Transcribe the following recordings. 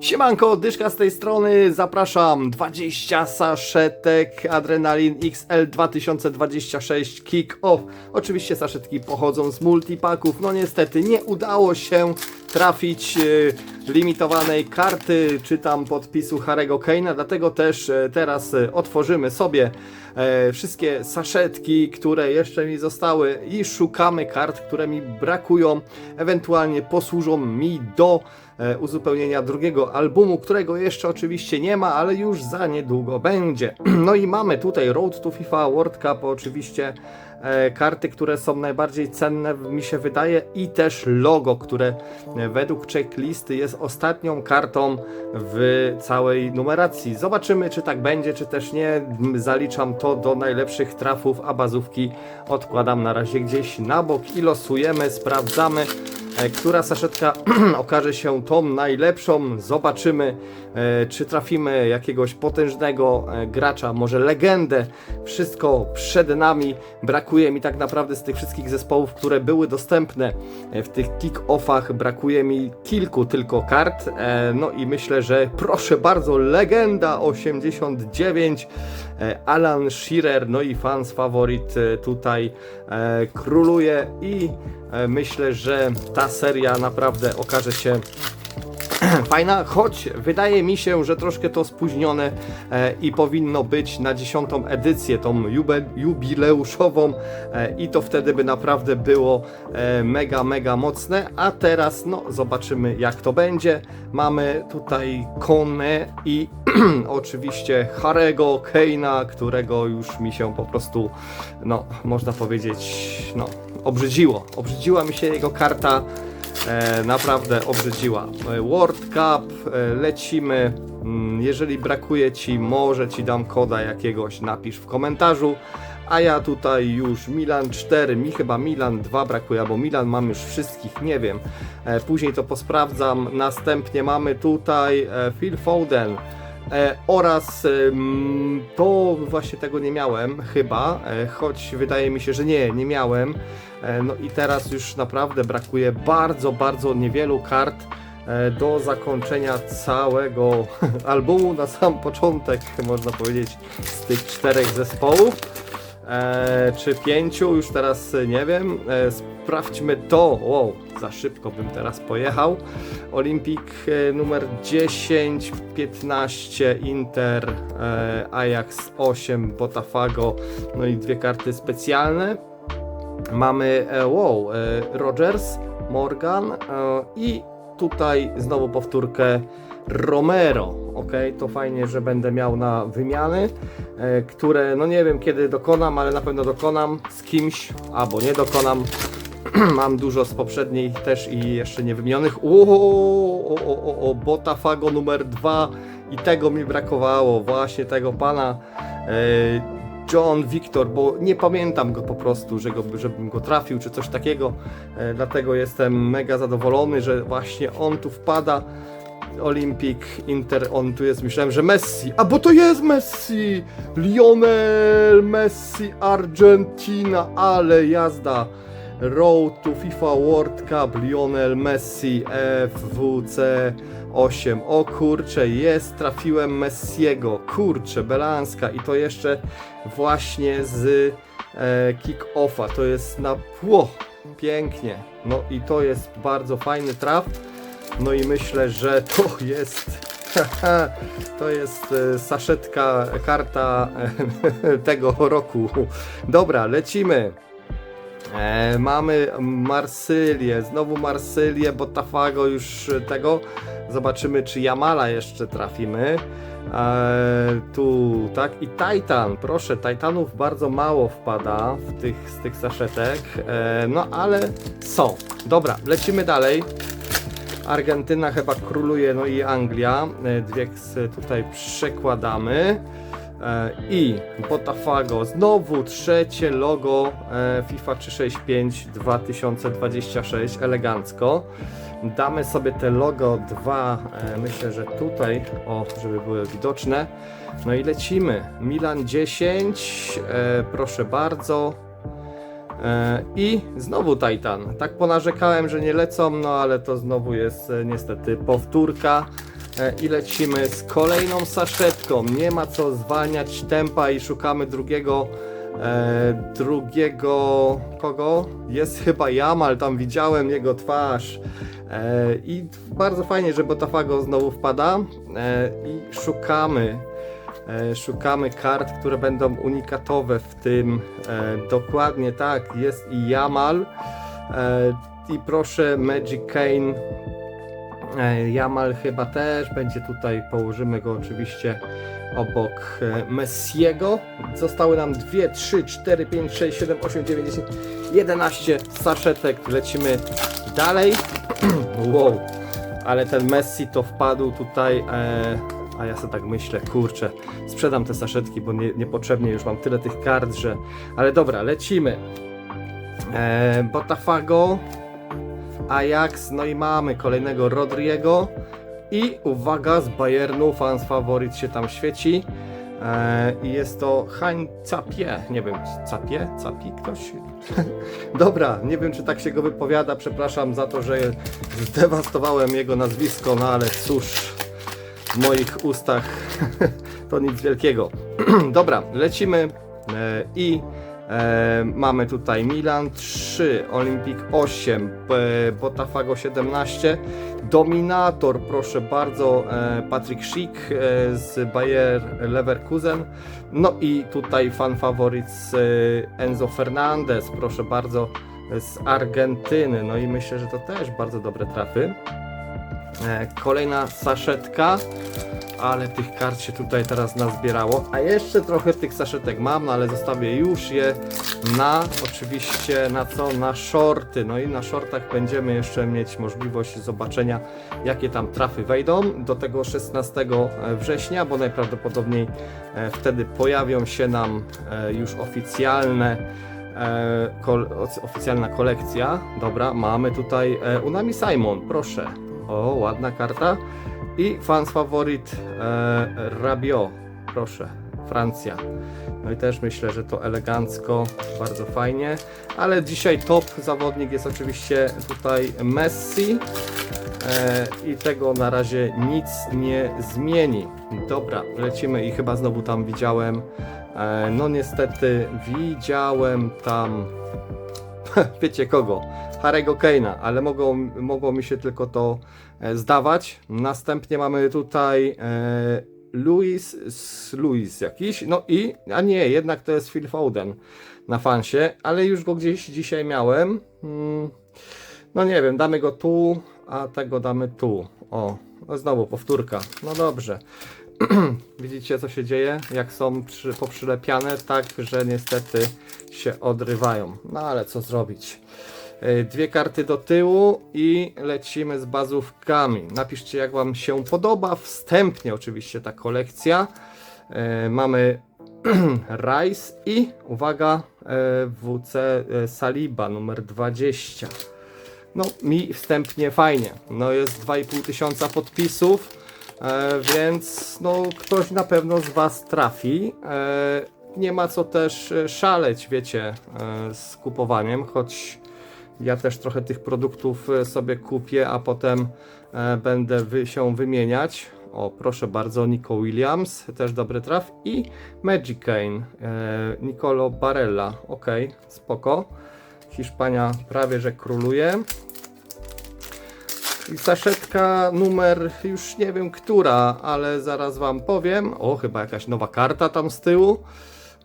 Siemanko, dyszka z tej strony, zapraszam. 20 saszetek Adrenalin XL 2026 Kick Off. Oczywiście saszetki pochodzą z multipaków, no niestety nie udało się trafić e, limitowanej karty, czy tam podpisu Harego Kane'a, dlatego też e, teraz e, otworzymy sobie wszystkie saszetki, które jeszcze mi zostały i szukamy kart, które mi brakują, ewentualnie posłużą mi do uzupełnienia drugiego albumu, którego jeszcze oczywiście nie ma, ale już za niedługo będzie. No i mamy tutaj Road to FIFA World Cup, oczywiście karty, które są najbardziej cenne, mi się wydaje, i też logo, które e, według checklisty jest ostatnią kartą w całej numeracji. Zobaczymy, czy tak będzie, czy też nie. Zaliczam to do najlepszych trafów, a bazówki odkładam na razie gdzieś na bok i losujemy, sprawdzamy. E, która saszetka okaże się tą najlepszą. Zobaczymy, e, czy trafimy jakiegoś potężnego e, gracza, może legendę. Wszystko przed nami. Brakuje mi tak naprawdę z tych wszystkich zespołów, które były dostępne w tych kick-offach. Brakuje mi kilku tylko kart. No i myślę, że proszę bardzo, legenda 89. e, Alan Shearer, no i fans faworyt tutaj króluje i myślę, że ta seria naprawdę okaże się fajna, choć wydaje mi się, że troszkę to spóźnione e, i powinno być na dziesiątą edycję, tą jubileuszową e, i to wtedy by naprawdę było e, mega, mega mocne, a teraz no zobaczymy jak to będzie. Mamy tutaj Kone i oczywiście Harego Keina, którego już mi się po prostu, no można powiedzieć, no obrzydziło. Obrzydziła mi się jego karta naprawdę obrzydziła. E, World Cup, e, lecimy. Mm, Jeżeli brakuje Ci, może Ci dam koda jakiegoś, napisz w komentarzu. A ja tutaj już Milan 4, mi chyba Milan 2 brakuje, bo Milan mam już wszystkich, nie wiem. E, później to posprawdzam. Następnie mamy tutaj e, Phil Foden. E, oraz em, to właśnie tego nie miałem chyba, e, choć wydaje mi się, że nie, nie miałem. E, no i teraz już naprawdę brakuje bardzo, bardzo niewielu kart e, do zakończenia całego albumu na sam początek, można powiedzieć, z tych czterech zespołów. E, czy pięciu, już teraz e, nie wiem. E, sprawdźmy to. Wow, za szybko bym teraz pojechał. Olimpik e, numer 10, 15, Inter, e, Ajax 8, Botafogo, no i dwie karty specjalne. Mamy e, wow, e, Rogers, Morgan e, i tutaj znowu powtórkę Romero. Ok, to fajnie, że będę miał na wymiany, e, które no nie wiem kiedy dokonam, ale na pewno dokonam z kimś, albo nie dokonam. Mam dużo z poprzedniej też i jeszcze nie wymienionych. O, o, o, o, o Botafogo numer 2 i tego mi brakowało, właśnie tego pana. E, John Victor, bo nie pamiętam go po prostu, że go, żebym go trafił czy coś takiego. E, dlatego jestem mega zadowolony, że właśnie on tu wpada. Olympic, Inter, on tu jest, myślałem, że Messi, a bo to jest Messi! Lionel Messi, Argentina, ale jazda! Road to FIFA World Cup, Lionel Messi, FWC 8. O kurcze, jest, trafiłem Messiego, kurcze, Belanska i to jeszcze właśnie z e, kick-offa, to jest na pło, pięknie, no i to jest bardzo fajny traf, no i myślę, że to jest to jest e, saszetka, karta tego roku. Dobra, lecimy. E, mamy Marsylię, znowu Marsylię, Botafogo już tego. Zobaczymy, czy Jamala jeszcze trafimy. E, tu, tak, i Titan, proszę, Titanów bardzo mało wpada w tych, z tych saszetek, e, no ale są. Dobra, lecimy dalej. Argentyna chyba króluje, no i Anglia. E, Dwie tutaj przekładamy. E, I Botafogo, znowu trzecie logo e, FIFA 365 2026, elegancko. Damy sobie te logo dwa, myślę, że tutaj, o, żeby były widoczne. No i lecimy. Milan 10, e, proszę bardzo. E, I znowu Titan. Tak ponarzekałem, że nie lecą, no ale to znowu jest e, niestety powtórka. E, I lecimy z kolejną saszetką. Nie ma co zwalniać tempa i szukamy drugiego. Drugiego. Kogo? Jest chyba Jamal, tam widziałem jego twarz. I bardzo fajnie, że Botafago znowu wpada. I szukamy. E, szukamy kart, które będą unikatowe w tym. E, dokładnie tak, jest i Jamal. E, I proszę Magic Kane. Jamal chyba też będzie tutaj, położymy go oczywiście obok Messiego. Zostały nam 2, 3, 4, 5, 6, 7, 8, 9, 10, 11 saszetek. Lecimy dalej. wow, ale ten Messi to wpadł tutaj. E, a ja sobie tak myślę, kurczę, sprzedam te saszetki, bo nie, niepotrzebnie już mam tyle tych kart, że. Ale dobra, lecimy. E, Botafago, Ajax, no i mamy kolejnego Rodriego. I uwaga, z Bayernu, fans faworyt się tam świeci. E, I jest to Hein Capie. Nie wiem, Capie? Capi ktoś? Dobra, nie wiem czy tak się go wypowiada. Przepraszam za to, że zdewastowałem jego nazwisko, no ale cóż, w moich ustach to nic wielkiego. Dobra, lecimy e, i e, mamy tutaj Milan 3, Olimpik 8, P- Botafogo 17, Dominator, proszę bardzo, e, Patrick Schick e, z Bayer Leverkusen, no i tutaj fan faworyt e, Enzo Fernandez, proszę bardzo, z Argentyny, no i myślę, że to też bardzo dobre trafy. E, Kolejna saszetka, ale tych kart się tutaj teraz nazbierało. A jeszcze trochę tych saszetek mam, no ale zostawię już je na oczywiście na co? Na shorty. No i na shortach będziemy jeszcze mieć możliwość zobaczenia jakie tam trafy wejdą do tego 16 września, bo najprawdopodobniej e, wtedy pojawią się nam e, już oficjalne e, kol, oficjalna kolekcja. Dobra, mamy tutaj e, Unami Simon, proszę. O, ładna karta. I fans faworyt e, proszę, Francja. No i też myślę, że to elegancko, bardzo fajnie. Ale dzisiaj top zawodnik jest oczywiście tutaj Messi. E, I tego na razie nic nie zmieni. Dobra, lecimy i chyba znowu tam widziałem. E, no niestety widziałem tam. Wiecie kogo? Harry'ego Kane'a, ale mogło, mogło mi się tylko to e, zdawać. Następnie mamy tutaj e, Luis, s- Luis jakiś, no i, a nie, jednak to jest Phil Foden na fansie, ale już go gdzieś dzisiaj miałem. Mm, no nie wiem, damy go tu, a tego damy tu. O, no znowu powtórka. No dobrze. Widzicie co się dzieje? Jak są przy, poprzylepiane, tak, że niestety się odrywają. No ale co zrobić? E, Dwie karty do tyłu i lecimy z bazówkami. Napiszcie jak Wam się podoba. Wstępnie oczywiście ta kolekcja. E, Mamy Rice i uwaga e, WC Saliba numer 20. No mi wstępnie fajnie. No jest 2,5 tysiąca podpisów, więc no ktoś na pewno z Was trafi. Nie ma co też szaleć, wiecie, z kupowaniem, choć ja też trochę tych produktów e, sobie kupię, a potem e, będę się wymieniać. O, proszę bardzo, Nico Williams, też dobry traf. I Magic Kane, e, Nicolo Barella, ok, spoko. Hiszpania prawie że króluje. I saszetka numer, już nie wiem która, ale zaraz wam powiem. O, chyba jakaś nowa karta tam z tyłu.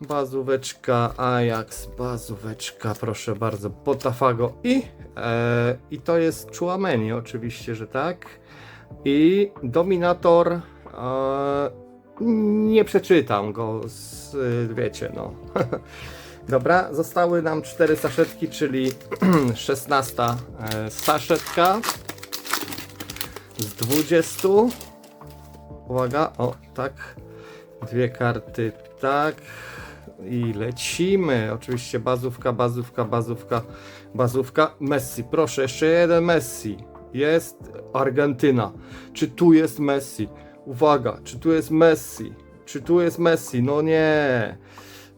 Bazóweczka Ajax, bazóweczka, proszę bardzo, Botafago i, e, i to jest Chouameni, oczywiście, że tak. I Dominator, e, nie przeczytam go, z, wiecie, no. Dobra, zostały nam cztery saszetki, czyli 16 e, saszetka z 20. Uwaga, o tak. Dwie karty, tak. I lecimy. Oczywiście bazówka, bazówka, bazówka, bazówka. Messi, proszę, jeszcze jeden Messi. Jest Argentyna. Czy tu jest Messi? Uwaga, czy tu jest Messi? Czy tu jest Messi? No nie.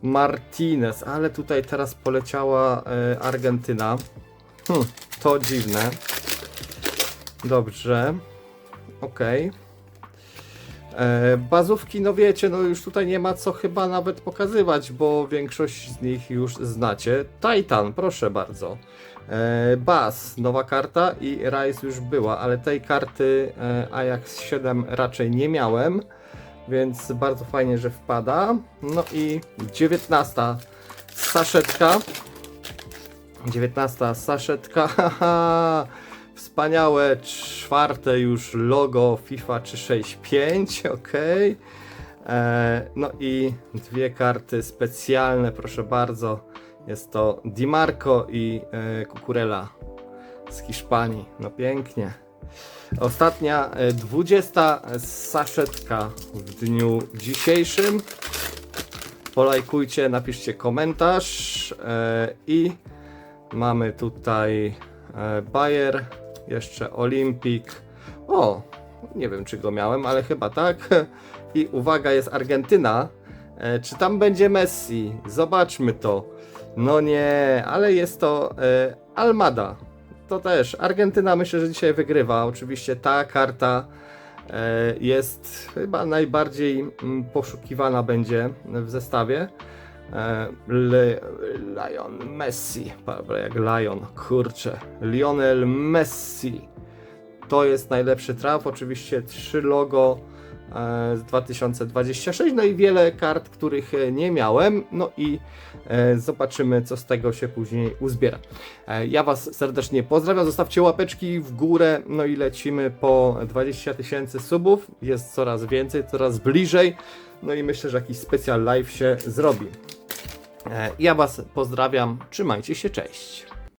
Martinez, ale tutaj teraz poleciała e, Argentyna. Hm, to dziwne. Dobrze. Okej. E, bazówki, no wiecie, no już tutaj nie ma co chyba nawet pokazywać, bo większość z nich już znacie. Titan, proszę bardzo. E, Baz, nowa karta i Rise już była, ale tej karty e, Ajax 7 raczej nie miałem, więc bardzo fajnie, że wpada. No i 19 saszetka. 19 saszetka, haha, wspaniałe, czwarte już logo FIFA 365, ok. E, no i dwie karty specjalne, proszę bardzo. Jest to Di Marco i e, Cucurella z Hiszpanii. No pięknie. Ostatnia, e, 20 saszetka w dniu dzisiejszym. Polajkujcie, napiszcie komentarz e, i mamy tutaj e, Bayer, jeszcze Olimpik. O, nie wiem czy go miałem, ale chyba tak. I uwaga, jest Argentyna. E, czy tam będzie Messi? Zobaczmy to. No nie, ale jest to e, Almada. To też Argentyna myślę, że dzisiaj wygrywa. Oczywiście ta karta e, jest chyba najbardziej mm, poszukiwana będzie w zestawie. E, Le, Lion Messi, Dobra, jak Lion, kurczę, Lionel Messi. To jest najlepszy traf, oczywiście trzy logo z 2026, no i wiele kart, których e, nie miałem, no i e, zobaczymy, co z tego się później uzbiera. E, Ja Was serdecznie pozdrawiam, zostawcie łapeczki w górę, no i lecimy po 20 tysięcy subów, jest coraz więcej, coraz bliżej, no i myślę, że jakiś specjal live się zrobi. E, Ja Was pozdrawiam, trzymajcie się, cześć.